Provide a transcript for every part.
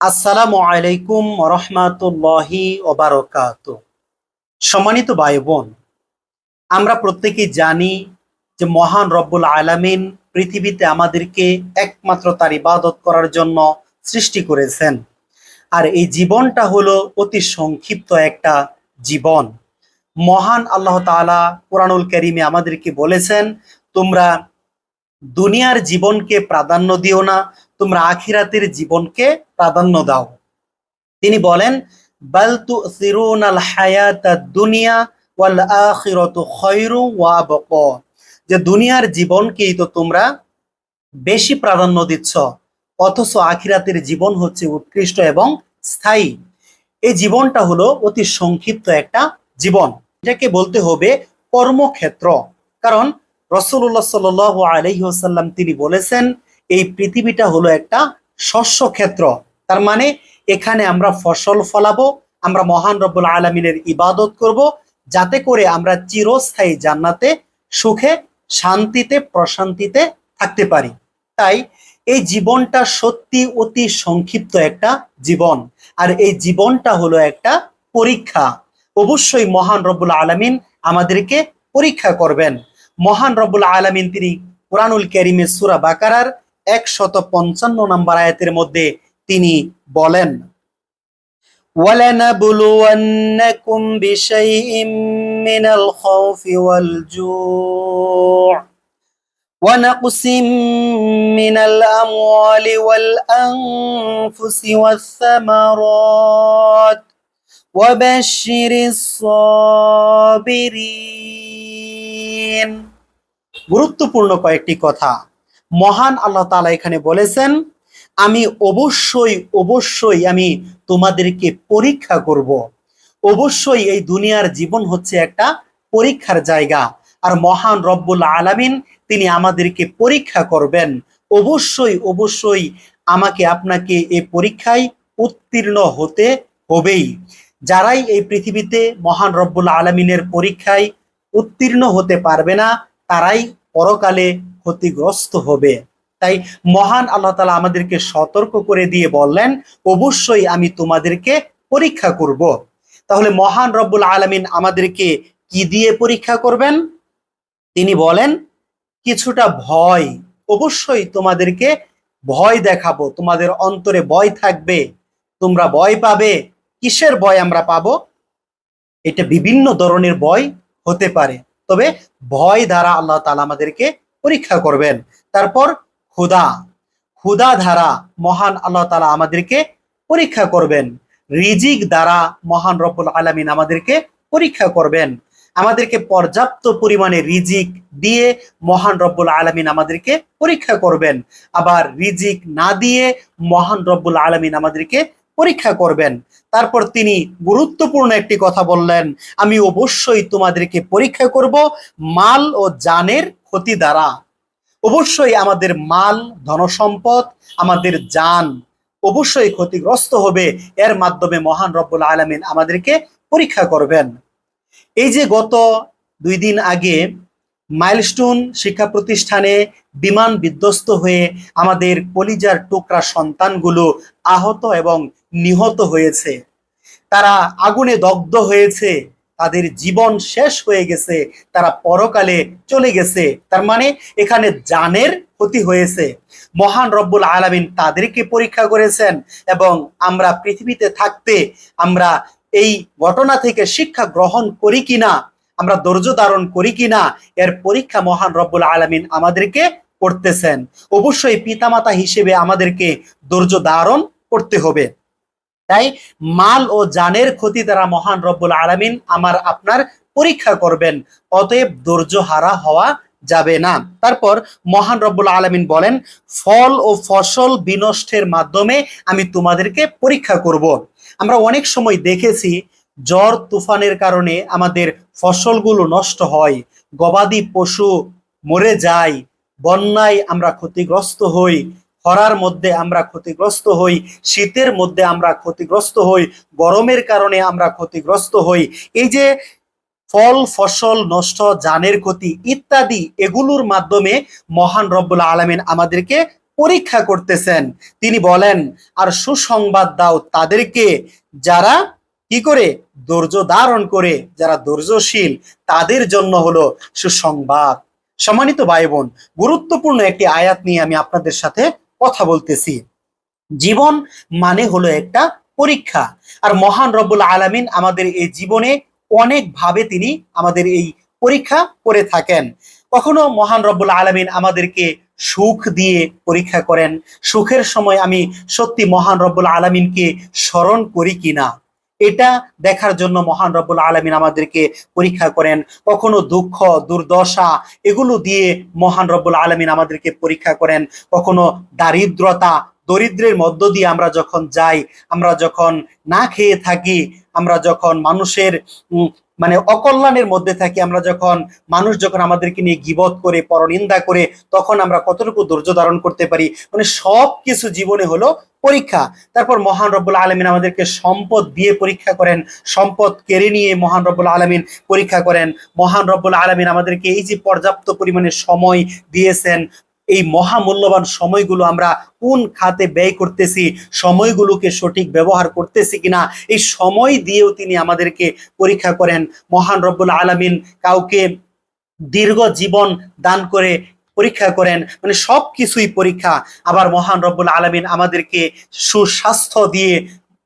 আসসালামু আলাইকুম রহমাতুল্লাহি ওবারকাত। সম্মানিত ভাই বোন আমরা প্রত্যেকেই জানি যে মহান রব্বুল আলামিন পৃথিবীতে আমাদেরকে একমাত্র তার ইবাদত করার জন্য সৃষ্টি করেছেন। আর এই জীবনটা হলো অতি সংক্ষিপ্ত একটা জীবন। মহান আল্লাহ তাআলা কোরআনুল করিমে আমাদেরকে বলেছেন, তোমরা দুনিয়ার জীবনকে প্রাধান্য দিও না তোমরা আখিরাতের জীবনকে প্রাধান্য দাও। তিনি বলেন, বাল দুনিয়া ওয়াল আখিরাতু ওয়া আবকা। যে দুনিয়ার জীবনকেই তো তোমরা বেশি প্রাধান্য দিচ্ছ, অথচ আখিরাতের জীবন হচ্ছে উৎকৃষ্ট এবং স্থায়ী। এই জীবনটা হলো অতি সংক্ষিপ্ত একটা জীবন। এটাকে বলতে হবে কর্মক্ষেত্র। কারণ রসুল্লাহ সাল আলহিহাসাল্লাম তিনি বলেছেন এই পৃথিবীটা হলো একটা শস্য ক্ষেত্র। তার মানে এখানে আমরা ফসল ফলাবো, আমরা মহান রব্বুল আলমিনের ইবাদত করব, যাতে করে আমরা চিরস্থায়ী জান্নাতে সুখে, শান্তিতে, প্রশান্তিতে থাকতে পারি। তাই এই জীবনটা সত্যি অতি সংক্ষিপ্ত একটা জীবন। আর এই জীবনটা হলো একটা পরীক্ষা। অবশ্যই মহান রব্বুল আলমিন আমাদেরকে পরীক্ষা করবেন। মহান রব্বুল আলমিন তিনি কোরআনুল করিমে সুরা বাকারার একশত পঞ্চান্ন নম্বর আয়াতের মধ্যে তিনি বলেন وَلَنَبْلُوَنَّكُمْ بِشَيْءٍ مِّنَ الْخَوْفِ وَالْجُوعِ ونقص من الأموال والأنفس والثمرات وبشر الصابرين গুরুত্বপূর্ণ কয়েকটি কথা মহান আল্লাহ তাআলা এখানে বলেছেন, আমি অবশ্যই অবশ্যই আমি তোমাদেরকে পরীক্ষা করব। অবশ্যই এই দুনিয়ার জীবন হচ্ছে একটা পরীক্ষার জায়গা। আর মহান রব্বুল আলামিন তিনি আমাদেরকে পরীক্ষা করবেন। অবশ্যই অবশ্যই আমাকে আপনাকে এই পরীক্ষায় উত্তীর্ণ হতে হবেই। যারাই এই পৃথিবীতে মহান রব্বুল আলমিনের পরীক্ষায় উত্তীর্ণ হতে পারবে না, তারাই পরকালে ক্ষতিগ্রস্ত হবে। তাই মহান আল্লাহ তালা আমাদেরকে সতর্ক করে দিয়ে বললেন, অবশ্যই আমি তোমাদেরকে পরীক্ষা করব। তাহলে মহান রব্বুল আলমিন আমাদেরকে কি দিয়ে পরীক্ষা করবেন? তিনি বলেন, কিছুটা ভয়, অবশ্যই তোমাদেরকে ভয় দেখাবো। তোমাদের অন্তরে ভয় থাকবে। তোমরা ভয় পাবে। কিসের ভয় আমরা পাবো? এটা বিভিন্ন ধরনের ভয় হতে পারে। তবে ভয় দ্বারা আল্লাহ তালা আমাদেরকে পরীক্ষা করবেন। তারপর ক্ষুদা ক্ষুদা দ্বারা মহান আল্লাহ তালা আমাদেরকে পরীক্ষা করবেন। রিজিক দ্বারা মহান রব্বুল আলমিন আমাদেরকে পরীক্ষা করবেন। আমাদেরকে পর্যাপ্ত পরিমাণে রিজিক দিয়ে মহান রব্বুল আলমিন আমাদেরকে পরীক্ষা করবেন। আবার রিজিক না দিয়ে মহান রব্বুল আলমিন আমাদেরকে পরীক্ষা করবেন। তারপর তিনি গুরুত্বপূর্ণ একটি কথা বললেন, আমি অবশ্যই তোমাদেরকে পরীক্ষা করব মাল ও জানের ক্ষতি দ্বারা। অবশ্যই আমাদের মাল, ধনসম্পদ, আমাদের যান অবশ্যই ক্ষতিগ্রস্ত হবে। এর মাধ্যমে মহান রব্বুল আলমিন আমাদেরকে পরীক্ষা করবেন। এই যে গত দুই দিন আগে মাইলস্টোন শিক্ষা প্রতিষ্ঠানে বিমান বিধ্বস্ত হয়ে আমাদের কলিজার টুকরা সন্তানগুলো আহত এবং নিহত হয়েছে। তারা আগুনে দগ্ধ হয়েছে। তাদের জীবন শেষ হয়ে গেছে, তারা পরকালে চলে গেছে। তার মানে এখানে জানের ক্ষতি হয়েছে। মহান রব্বুল আলমিন তাদেরকে পরীক্ষা করেছেন এবং আমরা পৃথিবীতে থাকতে আমরা এই ঘটনা থেকে শিক্ষা গ্রহণ করি কিনা, আমরা ধৈর্য ধারণ করি কিনা, এর পরীক্ষা মহান রব্বুল আলমিন আমাদেরকে করতেছেন। অবশ্যই পিতামাতা হিসেবে আমাদেরকে ধৈর্য ধারণ করতে হবে। তাই মাল ও জানের ক্ষতি দ্বারা মহান রব্বুল আলমিন আমার আপনার পরীক্ষা করবেন অতএব ধৈর্য হারা হওয়া যাবে না তারপর মহান রব্বুল আলমিন বলেন, ফল ও ফসল বিনষ্টের মাধ্যমে আমি তোমাদেরকে পরীক্ষা করব। আমরা অনেক সময় দেখেছি, জ্বর, তুফানের কারণে আমাদের ফসলগুলো নষ্ট হয়, গবাদি পশু মরে যায়, বন্যায় আমরা ক্ষতিগ্রস্ত হই খরার মধ্যে আমরা ক্ষতিগ্রস্ত হই, শীতের মধ্যে আমরা ক্ষতিগ্রস্ত হই, গরমের কারণে আমরা ক্ষতিগ্রস্ত হই। এই যে ফল, ফসল, নষ্ট জানের ক্ষতি ইত্যাদি এগুলোর মাধ্যমে মহান রব্বুল আলমিন আমাদেরকে পরীক্ষা করতেছেন। তিনি বলেন, আর সুসংবাদ দাও তাদেরকে যারা কি করে? ধৈর্য ধারণ করে, যারা ধৈর্যশীল, তাদের জন্য হলো সুসংবাদ। সম্মানিত ভাই বোন গুরুত্বপূর্ণ একটি আয়াত নিয়ে আমি আপনাদের সাথে কথা বলতেছি। জীবন মানে হলো একটা পরীক্ষা। আর মহান রব্বুল আলামিন আমাদের এই জীবনে অনেকভাবে তিনি আমাদের এই পরীক্ষা করে থাকেন। কখনো মহান রব্বুল আলমিন আমাদেরকে সুখ দিয়ে পরীক্ষা করেন। সুখের সময় আমি সত্যি মহান রব্বুল আলমিনকে স্মরণ করি কিনা? এটা দেখার জন্য মহান রব্বুল আলমিন আমাদেরকে পরীক্ষা করেন। কখনো দুঃখ, দুর্দশা, এগুলো দিয়ে মহান রব্বুল আলমিন আমাদেরকে পরীক্ষা করেন। কখনো দারিদ্রতা, দরিদ্রের মধ্য দিয়ে আমরা যখন যাই, আমরা যখন না খেয়ে থাকি, আমরা যখন মানুষের মানে অকল্যাণের মধ্যে থাকি আমরা যখন, মানুষ যখন আমাদেরকে নিয়ে গিবত করে, পরনিন্দা করে, তখন আমরা কতটুকু ধৈর্য ধারণ করতে পারি? মানে সব কিছু জীবনে হলো পরীক্ষা। তারপর মহান রব্বুল আলমিন আমাদেরকে সম্পদ দিয়ে পরীক্ষা করেন, সম্পদ কেড়ে নিয়ে মহান রব্বুল আলমিন পরীক্ষা করেন। মহান রব্বুল আলমিন আমাদেরকে এই যে পর্যাপ্ত পরিমাণে সময় দিয়েছেন এই মহামূল্যবান সময়গুলো আমরা কোন খাতে ব্যয় করতেছি, সময়গুলোকে সঠিক ব্যবহার করতেছি কিনা, এই সময় দিয়েও তিনি আমাদেরকে পরীক্ষা করেন। মহান রব্বুল আলামিন কাউকে দীর্ঘ জীবন দান করে পরীক্ষা করেন মানে সব কিছুই পরীক্ষা। আবার মহান রব্বুল আলামিন আমাদেরকে সুস্বাস্থ্য দিয়ে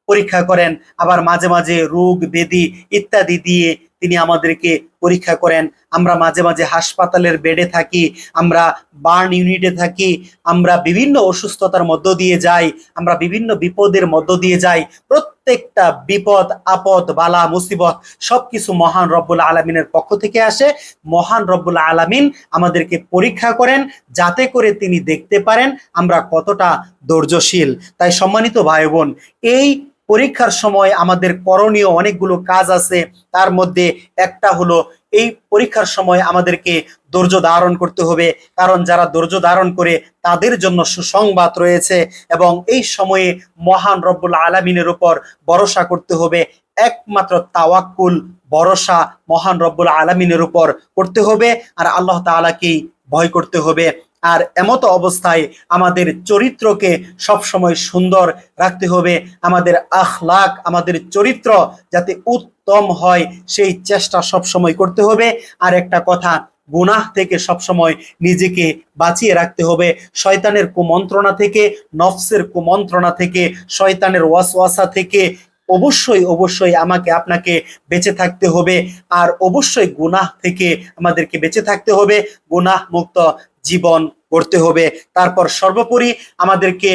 পরীক্ষা করেন, আবার মাঝে মাঝে রোগ বেদি ইত্যাদি দিয়ে তিনি আমাদেরকে পরীক্ষা করেন। আমরা মাঝে মাঝে হাসপাতালের বেডে থাকি, আমরা বার্ন ইউনিটে থাকি, আমরা বিভিন্ন অসুস্থতার মধ্য দিয়ে যাই, আমরা বিভিন্ন বিপদের মধ্য দিয়ে যাই। প্রত্যেকটা বিপদ, আপদ, বালা, মুসিবত সবকিছু মহান রব্বুল আলমিনের পক্ষ থেকে আসে। মহান রব্বুল আলামিন আমাদেরকে পরীক্ষা করেন, যাতে করে তিনি দেখতে পারেন আমরা কতটা ধৈর্যশীল। তাই সম্মানিত ভাই বোন এই পরীক্ষার সময় আমাদের করণীয় অনেকগুলো কাজ আছে। তার মধ্যে একটা হলো এই পরীক্ষার সময় আমাদেরকে ধৈর্য ধারণ করতে হবে। কারণ যারা ধৈর্য ধারণ করে তাদের জন্য সুসংবাদ রয়েছে এবং এই সময়ে মহান রব্বুল আলমিনের উপর ভরসা করতে হবে। একমাত্র তাওয়াক্কুল, ভরসা মহান রব্বুল আলমিনের উপর করতে হবে। আর আল্লাহ তাআলাকেই ভয় করতে হবে। আর এমতো অবস্থায় আমাদের চরিত্রকে সবসময় সুন্দর রাখতে হবে। আমাদের আখলাক, আমাদের চরিত্র যাতে উত্তম হয়, সেই চেষ্টা সবসময় করতে হবে। আর একটা কথা, গুনাহ থেকে সবসময় নিজেকে বাঁচিয়ে রাখতে হবে। শয়তানের কুমন্ত্রণা থেকে, নফসের কুমন্ত্রণা থেকে, শয়তানের ওয়াসওয়াসা থেকে অবশ্যই অবশ্যই আমাকে, আপনাকে বেঁচে থাকতে হবে। আর অবশ্যই গুনাহ থেকে আমাদেরকে বেঁচে থাকতে হবে। গুনাহ মুক্ত জীবন করতে হবে। তারপর সর্বোপরি আমাদেরকে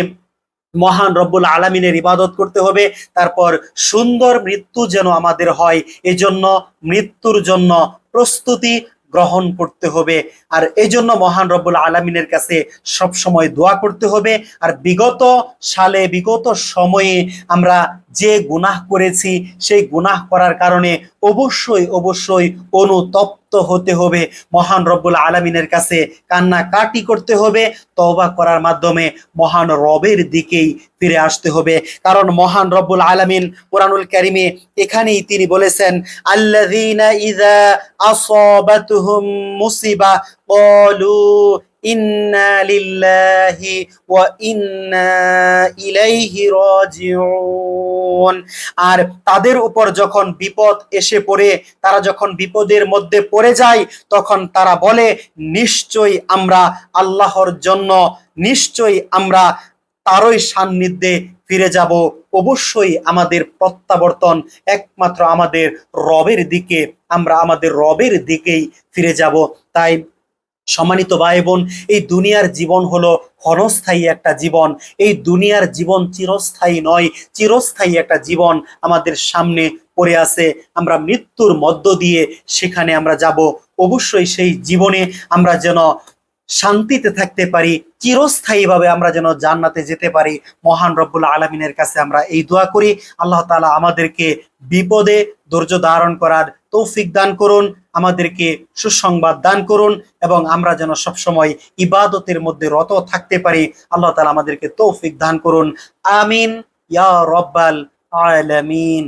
মহান রব্বুল আলমিনের ইবাদত করতে হবে। তারপর সুন্দর মৃত্যু যেন আমাদের হয়। এজন্য মৃত্যুর জন্য প্রস্তুতি গ্রহণ করতে হবে। আর এই জন্য মহান রব্বুল আলমিনের কাছে সব সময় দোয়া করতে হবে। আর বিগত সালে, বিগত সময়ে আমরা যে গুনাহ করেছি, সেই গুনাহ করার কারণে অবশ্যই অবশ্যই অনুতপ্ত হতে হবে। মহান রব্বুল আলমিনের কাছে কান্না কাটি করতে হবে, তওবা করার মাধ্যমে মহান রবের দিকেই ফিরে আসতে হবে। কারণ মহান রব্বুল আলমিন কোরআনুল কারিমে এখানেই তিনি বলেছেন আল্লাহ ইজা আসাবাতুহুম মুসিবা, ক্বালু ইন্না লিল্লাহি ওয়া ইন্না ইলাইহি রাজিউন আর তাদের উপর যখন বিপদ এসে পড়ে, তারা যখন বিপদের মধ্যে পড়ে যায়, তখন তারা বলে, নিশ্চয়ই আমরা আল্লাহর জন্য, নিশ্চয়ই আমরা তারই সান্নিধ্যে ফিরে যাব। অবশ্যই আমাদের প্রত্যাবর্তন একমাত্র আমাদের রবের দিকে, আমরা আমাদের রবের দিকেই ফিরে যাব। তাই সম্মানিত ভাই বোন এই দুনিয়ার জীবন হলো ক্ষণস্থায়ী একটা জীবন। এই দুনিয়ার জীবন চিরস্থায়ী নয়, চিরস্থায়ী একটা জীবন আমাদের সামনে পড়ে আছে। আমরা মৃত্যুর মধ্য দিয়ে সেখানে আমরা যাব। অবশ্যই সেই জীবনে আমরা যেন শান্তিতে থাকতে পারি, চিরস্থায়ীভাবে আমরা যেন জান্নাতে যেতে পারি। মহান রব্বুল আলমিনের কাছে আমরা এই দোয়া করি। আল্লাহ তাআলা আমাদেরকে বিপদে ধৈর্য ধারণ করার তৌফিক দান করুন। আমাদেরকে সুসংবাদ দান করুন এবং আমরা যেন সবসময় ইবাদতের মধ্যে রত থাকতে পারি। আল্লাহ তালা আমাদেরকে তৌফিক দান করুন। আমিন। ইয়া রব্বাল আলামিন।